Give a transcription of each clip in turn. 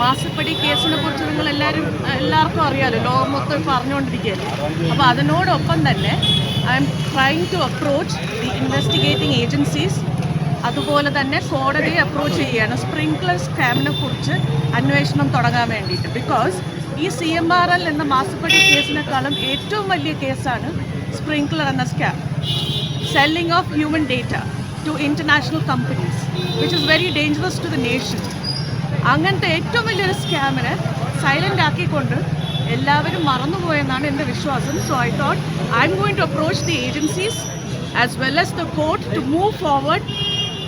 മാസപ്പടി കേസിനെ കുറിച്ച് നിങ്ങൾ എല്ലാവരും എല്ലാവർക്കും അറിയാലോ ലോകം മൊത്തം ഇപ്പോൾ അറിഞ്ഞുകൊണ്ടിരിക്കുകയല്ലേ അപ്പോൾ അതിനോടൊപ്പം തന്നെ I'm trying to approach the investigating agencies അതുപോലെ തന്നെ കോടതിയെ അപ്രോച്ച് ചെയ്യുകയാണ്. സ്പ്രിങ്ക്ലർ സ്കാമിനെ കുറിച്ച് അന്വേഷണം തുടങ്ങാൻ വേണ്ടിയിട്ട്. ബിക്കോസ് ഈ സി എം ആർ എൽ എന്ന മാസപ്പടി കേസിനേക്കാളും ഏറ്റവും വലിയ കേസാണ് സ്പ്രിങ്ക്ലർ എന്ന scam selling of human data to international companies which is very dangerous to the nation അങ്ങനത്തെ ഏറ്റവും വലിയൊരു സ്കാമിനെ സൈലന്റ് ആക്കിക്കൊണ്ട് എല്ലാവരും മറന്നുപോയെന്നാണ് എന്റെ വിശ്വാസം. So I thought I'm going to approach the agencies as well as the court to move forward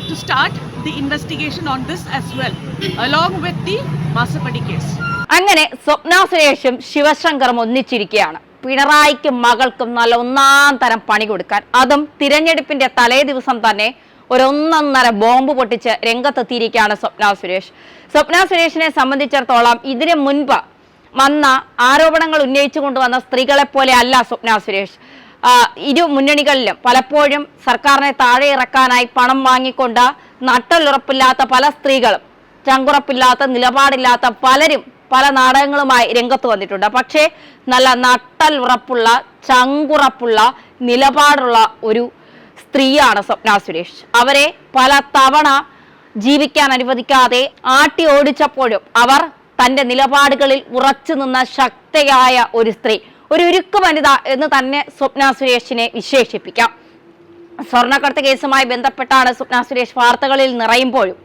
to start the investigation on this as well along with the മാസപ്പടി case അങ്ങനെ സ്വപ്ന സുരേഷും ശിവശങ്കറും ഒന്നിച്ചിരിക്കുകയാണ്. പിണറായിക്കും മകൾക്കും നല്ല ഒന്നാം തരം പണി കൊടുക്കാൻ. അതും തിരഞ്ഞെടുപ്പിന്റെ തലേ ദിവസം തന്നെ ഒരു ഒന്നൊന്നര ബോംബ് പൊട്ടിച്ച് രംഗത്തെത്തിയിരിക്കുകയാണ് സ്വപ്ന സുരേഷ്. സ്വപ്ന സുരേഷിനെ സംബന്ധിച്ചിടത്തോളം ഇതിനു മുൻപ് വന്ന ആരോപണങ്ങൾ ഉന്നയിച്ചു കൊണ്ടുവന്ന സ്ത്രീകളെ പോലെ അല്ല സ്വപ്ന സുരേഷ്. ഇരു മുന്നണികളിലും പലപ്പോഴും സർക്കാരിനെ താഴെ ഇറക്കാനായി പണം വാങ്ങിക്കൊണ്ട് നട്ടലുറപ്പില്ലാത്ത പല സ്ത്രീകളും ചങ്കുറപ്പില്ലാത്ത നിലപാടില്ലാത്ത പലരും പല നാടകങ്ങളുമായി രംഗത്ത് വന്നിട്ടുണ്ട്. പക്ഷേ നല്ല നട്ടൽ ഉറപ്പുള്ള ചങ്കുറപ്പുള്ള നിലപാടുള്ള ഒരു സ്ത്രീയാണ് സ്വപ്ന സുരേഷ്. അവരെ പല തവണ ജീവിക്കാൻ അനുവദിക്കാതെ ആട്ടി ഓടിച്ചപ്പോഴും അവർ തന്റെ നിലപാടുകളിൽ ഉറച്ചു നിന്ന ശക്തയായ ഒരു സ്ത്രീ. ഒരു ഉരുക്ക് വനിത എന്ന് തന്നെ സ്വപ്ന സുരേഷിനെ വിശേഷിപ്പിക്കാം. സ്വർണക്കടത്ത് കേസുമായി ബന്ധപ്പെട്ടാണ് സ്വപ്ന സുരേഷ് വാർത്തകളിൽ നിറയുമ്പോഴും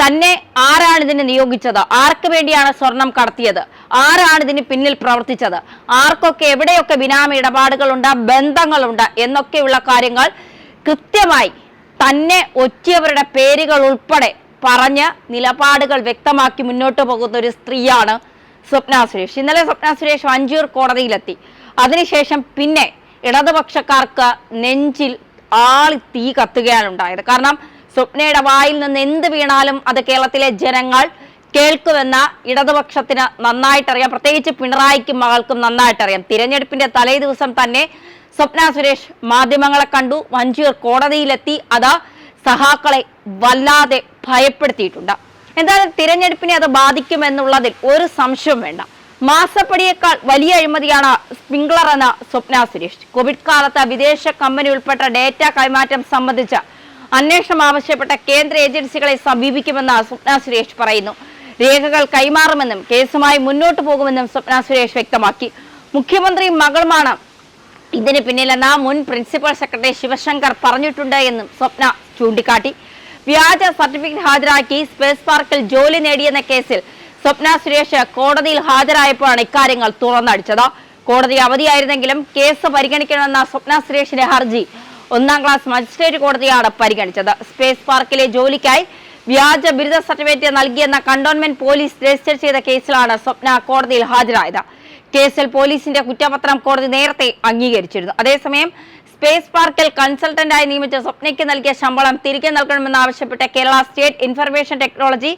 തന്നെ ആരാണ് ഇതിനെ നിയോഗിച്ചത്? ആർക്ക് വേണ്ടിയാണ് സ്വർണം കടത്തിയത്? ആരാണ് ഇതിന് പിന്നിൽ പ്രവർത്തിച്ചത്? ആർക്കൊക്കെ എവിടെയൊക്കെ ബിനാമി ഇടപാടുകളുണ്ട് ബന്ധങ്ങളുണ്ട് എന്നൊക്കെയുള്ള കാര്യങ്ങൾ കൃത്യമായി തന്നെ ഒറ്റിയവരുടെ പേരുകൾ ഉൾപ്പെടെ പറഞ്ഞ് നിലപാടുകൾ വ്യക്തമാക്കി മുന്നോട്ട് പോകുന്ന ഒരു സ്ത്രീയാണ് സ്വപ്ന സുരേഷ്. ഇന്നലെ സ്വപ്ന സുരേഷ് വഞ്ചൂർ കോടതിയിലെത്തി. അതിനുശേഷം പിന്നെ ഇടതുപക്ഷക്കാർക്ക് നെഞ്ചിൽ ആളി തീ കത്തുകയാണ് ഉണ്ടായത്. കാരണം സ്വപ്നയുടെ വായിൽ നിന്ന് എന്ത് വീണാലും അത് കേരളത്തിലെ ജനങ്ങൾ കേൾക്കുമെന്ന ഇടതുപക്ഷത്തിന് നന്നായിട്ടറിയാം. പ്രത്യേകിച്ച് പിണറായിക്കും മകൾക്കും നന്നായിട്ടറിയാം. തിരഞ്ഞെടുപ്പിന്റെ തലേ ദിവസം തന്നെ സ്വപ്ന സുരേഷ് മാധ്യമങ്ങളെ കണ്ടു. വഞ്ചിയൂർ കോടതിയിലെത്തി. അത് സഹാക്കളെ വല്ലാതെ ഭയപ്പെടുത്തിയിട്ടുണ്ട്. എന്തായാലും തിരഞ്ഞെടുപ്പിനെ അത് ബാധിക്കുമെന്നുള്ളതിൽ ഒരു സംശയവും വേണ്ട. മാസപ്പടിയേക്കാൾ വലിയ അഴിമതിയാണ് സ്പ്രിംഗ്ലർ എന്ന സ്വപ്ന സുരേഷ്. കോവിഡ് കാലത്ത് വിദേശ കമ്പനി ഉൾപ്പെട്ട ഡേറ്റ കൈമാറ്റം സംബന്ധിച്ച് അന്വേഷണം ആവശ്യപ്പെട്ട കേന്ദ്ര ഏജൻസികളെ സമീപിക്കുമെന്ന് സ്വപ്ന സുരേഷ് പറയുന്നു. രേഖകൾ കൈമാറുമെന്നും കേസുമായി മുന്നോട്ടു പോകുമെന്നും സ്വപ്ന സുരേഷ് വ്യക്തമാക്കി. മുഖ്യമന്ത്രി മകളുമാണ് ഇതിന് പിന്നിലെന്ന മുൻ പ്രിൻസിപ്പൽ സെക്രട്ടറി ശിവശങ്കർ പറഞ്ഞിട്ടുണ്ട് എന്നും സ്വപ്ന ചൂണ്ടിക്കാട്ടി. വ്യാജ സർട്ടിഫിക്കറ്റ് ഹാജരാക്കി സ്പേസ് പാർക്കിൽ ജോലി നേടിയെന്ന കേസിൽ സ്വപ്ന സുരേഷ് കോടതിയിൽ ഹാജരായപ്പോഴാണ് ഇക്കാര്യങ്ങൾ തുറന്നടിച്ചത്. കോടതി അവധിയായിരുന്നെങ്കിലും കേസ് പരിഗണിക്കണമെന്ന സ്വപ്ന സുരേഷിന്റെ ഹർജി ഒന്നാം ക്ലാസ് മജിസ്ട്രേറ്റ് കോടതിയാണ് പരിഗണിച്ചത്. സ്പേസ് പാർക്കിലെ ജോലിക്കായി വ്യാജ ബിരുദ സർട്ടിഫിക്കറ്റ് നൽകിയെന്ന കണ്ടോൺമെന്റ് പോലീസ് രജിസ്റ്റർ ചെയ്ത കേസിലാണ് സ്വപ്ന കോടതിയിൽ ഹാജരായത്. കേസിൽ പോലീസിന്റെ കുറ്റപത്രം കോടതി നേരത്തെ അംഗീകരിച്ചിരുന്നു. അതേസമയം സ്പേസ് പാർക്കിൽ കൺസൾട്ടന്റായി നിയമിച്ച സ്വപ്നയ്ക്ക് നൽകിയ ശമ്പളം തിരികെ നൽകണമെന്ന് ആവശ്യപ്പെട്ട് Kerala state information technology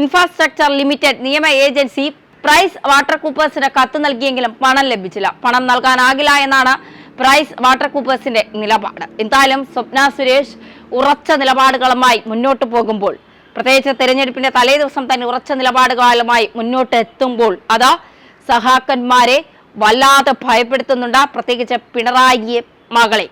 infrastructure limited നിയമ ഏജൻസി പ്രൈസ് വാട്ടർ കൂപ്പേഴ്സിന് കത്ത് നൽകിയെങ്കിലും പണം ലഭിച്ചില്ല. പണം നൽകാനാകില്ല എന്നാണ് പ്രൈസ് വാട്ടർ കൂപ്പേഴ്സിന്റെ നിലപാട്. എന്തായാലും സ്വപ്ന സുരേഷ് ഉറച്ച നിലപാടുകളുമായി മുന്നോട്ട് പോകുമ്പോൾ പ്രത്യേകിച്ച് തെരഞ്ഞെടുപ്പിന്റെ തലേ ദിവസം തന്നെ ഉറച്ച നിലപാടുകളുമായി മുന്നോട്ട് എത്തുമ്പോൾ അതാ സഹാക്കന്മാരെ വല്ലാതെ ഭയപ്പെടുത്തുന്നുണ്ട്. പ്രത്യേകിച്ച് പിണറായിയെ മകളെ.